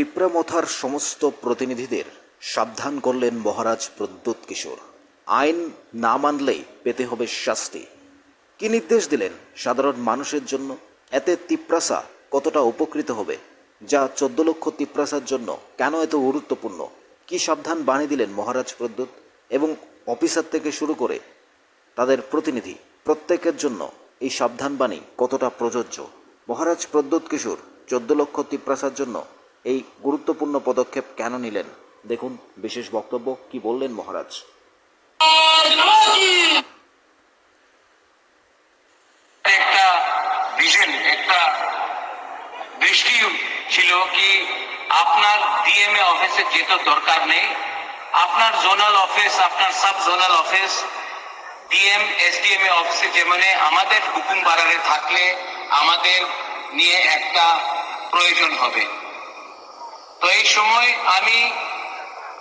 তিপ্রামথার সমস্ত প্রতিনিধিদের সাবধান করলেন মহারাজ প্রদ্যুৎ কিশোর। আইন না মানলেই পেতে হবে শাস্তি। কি নির্দেশ দিলেন সাধারণ মানুষের জন্য? এতে তিপ্রাসা কতটা উপকৃত হবে? যা চোদ্দ লক্ষ তিপ্রাসার জন্য কেন এত গুরুত্বপূর্ণ? কি সাবধান বাণী দিলেন মহারাজ প্রদ্যুৎ? এবং অফিসার থেকে শুরু করে তাদের প্রতিনিধি প্রত্যেকের জন্য এই সাবধান বাণী কতটা প্রযোজ্য? মহারাজ প্রদ্যুৎ কিশোর, চোদ্দ লক্ষ তিপ্রাসার জন্য এই গুরুত্বপূর্ণ পদক্ষেপ কেন নিলেন? দেখুন বিশেষ বক্তব্য কি বললেন মহারাজ। একটা একটা দৃষ্টি ছিল কি আপনার ডিএমএ অফিসে যেতে দরকার নেই, আপনার জোনাল অফিস আপনার সাব জোনাল অফিস ডিএম অফিসে যেমন আমাদের হুকুম বাড়ারে থাকলে আমাদের নিয়ে একটা প্রয়োজন হবে। তো এই সময় আমি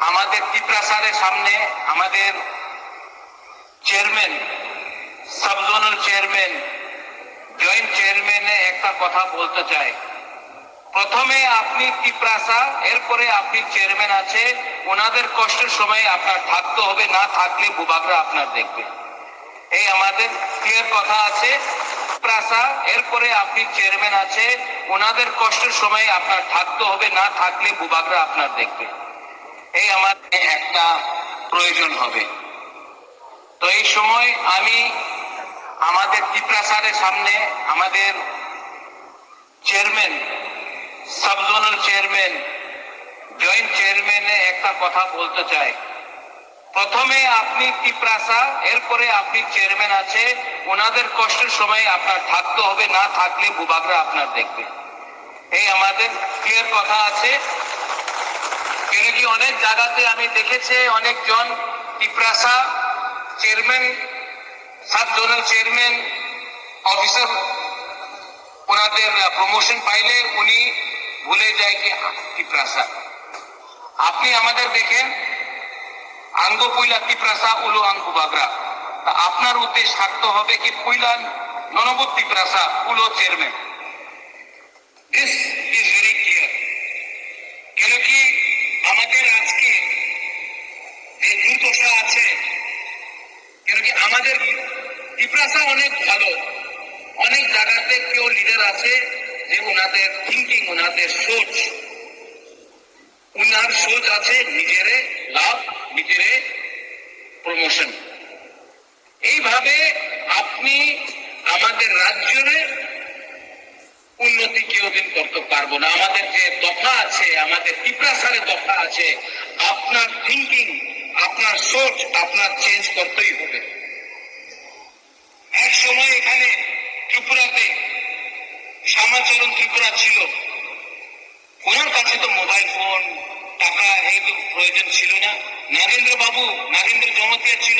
আমাদের তিপ্রাসারের সামনে আমাদের chairman sub zonal chairman, joint চেয়ারম্যানে একটা কথা বলতে চাই। প্রথমে আপনি তিপ্রাসা এরপরে আপনি চেয়ারম্যান আছে, ওনাদের কষ্টের সময় আপনার থাকতে হবে, না থাকলে ভূভাগরা আপনার দেখবে। এই আমাদের ক্লিয়ার কথা আছে। প্রাসা এরপরে আপনি চেয়ারম্যান আছে ওনাদের কষ্টের সময় আপনার থাকতে হবে, না থাকলে ভূভাগরা আপনার দেখবে। এই আমার একটা প্রয়োজন হবে। তো এই সময় আমি আমাদের তিপ্রাসারের সামনে আমাদের chairman sub zonal chairman, joint চেয়ারম্যানে একটা কথা বলতে চাই। প্রথমে আপনি তিপ্রাসা এরপরে আপনি চেয়ারম্যান আছে, ওনাদের কষ্টের সময় আপনার থাকতে হবে, না থাকলে ভূভাগরা আপনার দেখবে। এই আমাদের ক্লিয়ার কথা আছে। কেন কি অনেক জায়গাতে আমি দেখেছি, অনেকজন Tiprasa chairman sub zonal chairman, officer, ওনাদের প্রমোশন পাইলে উনি ভুলে যায় কি তিপ্রাসা আপনি আমাদের দেখেন আঙ্গ পুইলা তিপ্রাসা উলো আঙ্গু বাগরা। তা আপনার উদ্দেশ্য থাকতে হবে কি পুইলা ননবত Tiprasa উলো chairman. This is very clear কেন কি আমাদের আজকে যে দুর্দশা আছে, কেন কি আমাদের তিপ্রাসা অনেক ভালো। অনেক জায়গাতে কেউ লিডার আছে যে ওনাদের থিঙ্কিং ওনাদের সোচ। উনার সোচ আছে নিজেরে লাভ নিজেরে প্রমোশন এইভাবে আপনি আমাদের রাজ্যের উন্নতি কেউদিন করতে পারব না। আমাদের যে দফা আছে, আমাদের তিপ্রাসারে দফা আছে, আপনার থিঙ্কিং আপনার সোচ আপনার চেঞ্জ করতেই হবে। এক সময় এখানে ত্রিপুরাতে, শ্যামাচরণ ত্রিপুরা ছিল। ওনার কাছে তো মোবাইল ফোন টাকা এই প্রয়োজন ছিল না। নাগেন্দ্র বাবু, নাগেন্দ্র জমাতিয়া ছিল,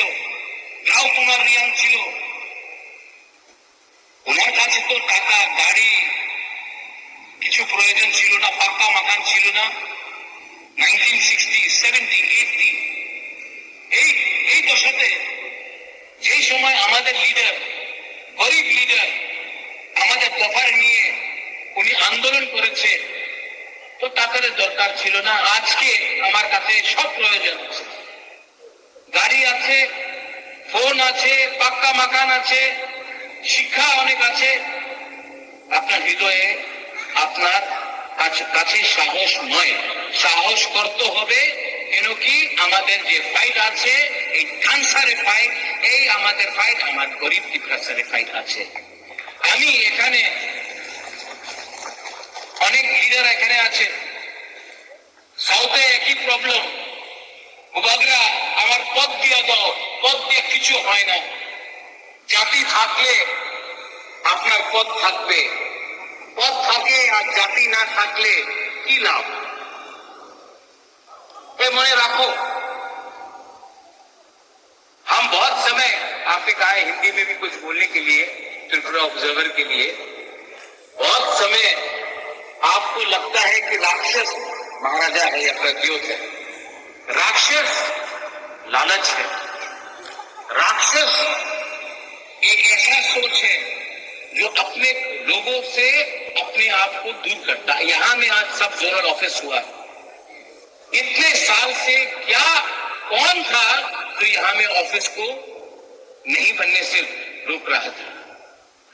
রাও কুমার রিয়াং ছিল। ওনার কাছে তো টাকা, গাড়ি, কিছু প্রয়োজন ছিল না পাক্কা মাকান ছিল না। নাইনটিন সিক্সটি, সেভেন্টি, এইটটি, এই এই দশাতে যেই সময় আমাদের লিডার গরিব লিডার আমাদের দফার নিয়ে উনি আন্দোলন করেছে তো টাকার দরকার ছিল না। আজকে আমার কাছে সব প্রয়োজন আছে। গাড়ি আছে, ফোন আছে, পাক্কা মাকান আছে, শিক্ষা অনেক আছে। আপনার হৃদয়ে আপনার কাছে সাহস নয়। সাহস করতে হবে কেন কি? আমাদের যে ফাইট আছে, এই ক্যান্সারের ফাইট এই আমাদের ফাইট আমার গরিব ক্যান্সারের ফাইট আছে। আমি এখানে অনেক লিডার এখানে আছে সাউথে একই প্রবলেম উবাগরা আমার পদ দিয়া দাও পদ দিয়ে কিছু হয় না জাতি থাকলে আপনার পদ থাকবে পদ থাকে আর জাতি না থাকলে কি লাভ এ মনে রাখো हम बहुत समय आपने कहा है हिंदी में भी कुछ बोलने के लिए त्रिपुरा ऑब्जर्वर के लिए बहुत समय आपको लगता है कि राक्षस महाराजा है या प्रद्योत है? राक्षस लालच है। राक्षस एक ऐसा सोच है जो अपने लोगों से अपने आप को दूर करता है। यहाँ में आज सब जोनल ऑफ़िस हुआ। इतने साल से क्या कौन था जो यहाँ में ऑफ़िस को नहीं बनने से रोक रहा था?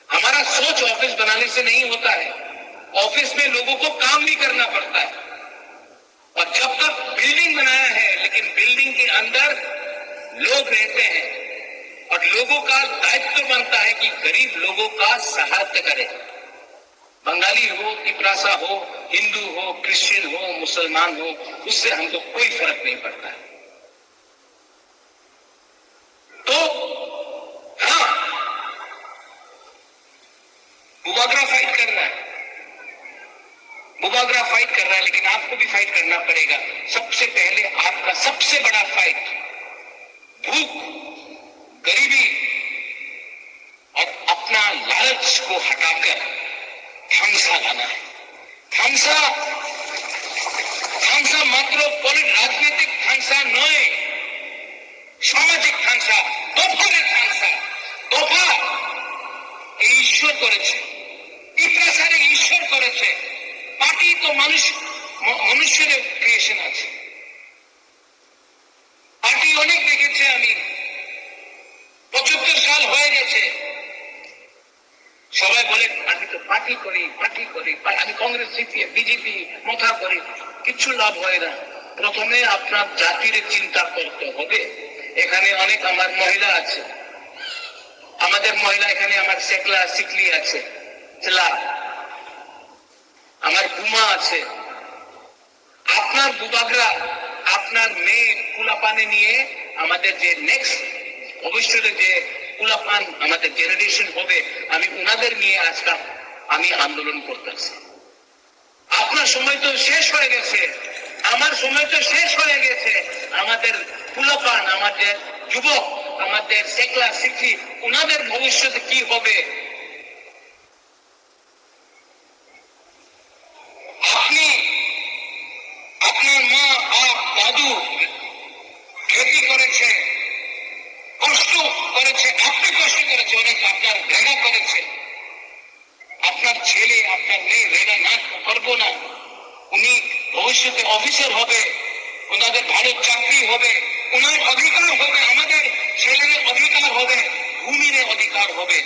हमारा सोच ऑफ़िस बनाने से नहीं होता है। ऑफ़िस में लोगों को काम भी करना पड़ता है। और जब तक बिल्डिंग बनाया है, लेकिन बिल्डिंग के अंदर लोग रहते हैं, और लोगों का दायित्व बनता है कि गरीब लोगों का सहायता करें। बंगाली हो तिपरासा हो, हिंदू हो, क्रिश्चियन हो, मुसलमान हो, उससे हमको कोई फ़र्क नहीं पड़ता है। तो हाँ बुबागरा फाइट करना है? बुबागरा फाइट कर रहा है लेकिन आपको भी फाइट करना पड़ेगा सबसे पहले आपका सबसे बड़ा फाइट भूख गरीबी और अपना लालच को हटाकर ধ্বংসা লানা है ধ্বংসা ধ্বংসা মাত্র পলি- রাজনৈতিক ধ্বংসা নয় সামাজিক ধ্বংসা দফারের ধ্বংসা দফা এই ঈশ্বর করেছে ইতিহাসারে ঈশ্বর করেছে পার্টি তো মানুষ মনুষ্যের ক্রিয়েশন আছে। পার্টি অনেক দেখেছে আমি। পঁচাত্তর সাল হয়ে গেছে। সবাই বলে, আমি তো পার্টি করি পার্টি করি আমি কংগ্রেস সিপিএম বিজেপি মথা করি, কিচ্ছু লাভ হয় না। প্রথমে আপনার জাতির চিন্তা করতে হবে। এখানে অনেক আমার মহিলা আছে। আমাদের মহিলা এখানে আমার সেকলা, সিকলি আছে। আমার বুমা আছে। আপনার বুবাগরা আপনার মেয়ে কুলাপানে নিয়ে আমাদের যে নেক্সট ভবিষ্যতে যে কুলাপান আমাদের জেনারেশন হবে, আমি উনাদের নিয়ে আজকাল আমি আন্দোলন করতেছি। আপনার সময় তো শেষ হয়ে গেছে। আমার সময় তো শেষ হয়ে গেছে। আমাদের কুলাপান, আমাদের যুবক, আমাদের সেকলা শিক্ষি উনাদের ভবিষ্যতে কি হবে আপনি আপনার মা বাপ দাদু খেতি করেছে কষ্ট করেছে আপনি কষ্ট করেছে, অনেক আপনার ঘৃণা করেছে। আপনার ছেলে, আপনার মেয়ে ঘৃণা না করব না। উনি ভবিষ্যতে অফিসার হবে, ওনাদের ভালো চাকরি হবে, ওনার অধিকার হবে, আমাদের ছেলেদের অধিকার হবে, ভূমির অধিকার হবে।